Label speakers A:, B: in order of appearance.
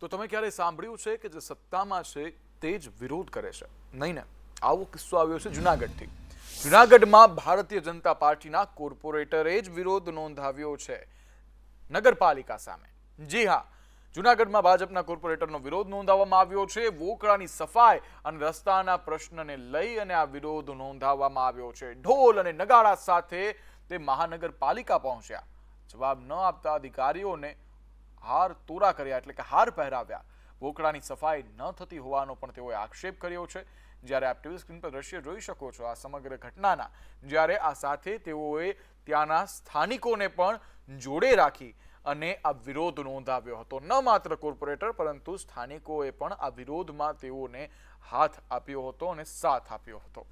A: તો તમે ક્યારેય સાંભળ્યું છે કે જે સત્તામાં છે તે જ વિરોધ કરે છે? નહીં ને. આવો કિસ્સો આવ્યો છે જુનાગઢથી. જુનાગઢમાં ભારતીય જનતા પાર્ટીના કોર્પોરેટરે જ વિરોધ નોંધાવ્યો છે નગરપાલિકા સામે. જી હા, જુનાગઢમાં ભાજપના કોર્પોરેટરનો વિરોધ નોંધાવવામાં આવ્યો છે, વોકળાની સફાઈ અને રસ્તાના પ્રશ્નને લઈ અને આ વિરોધ નોંધાવવામાં આવ્યો છે. ઢોલ અને નગાડા સાથે તે મહાનગરપાલિકા પહોંચ્યા. જવાબ ન આપતા અધિકારીઓને હાર તોરા કર્યા એટલે કે હાર પહેરાવ્યા. વોકડાની સફાઈ ન થતી હોવાનો પણ તેઓએ આક્ષેપ કર્યો છે. જ્યારે આપ ટીવી સ્ક્રીન પર દ્રશ્ય જોઈ શકો છો આ સમગ્ર ઘટનાના, જ્યારે આ સાથે તેઓએ ત્યાંના સ્થાનિકોને પણ જોડે રાખી અને આ વિરોધ નોંધાવ્યો હતો. ન માત્ર કોર્પોરેટર, પરંતુ સ્થાનિકોએ પણ આ વિરોધમાં તેઓને હાથ આપ્યો હતો અને સાથ આપ્યો હતો.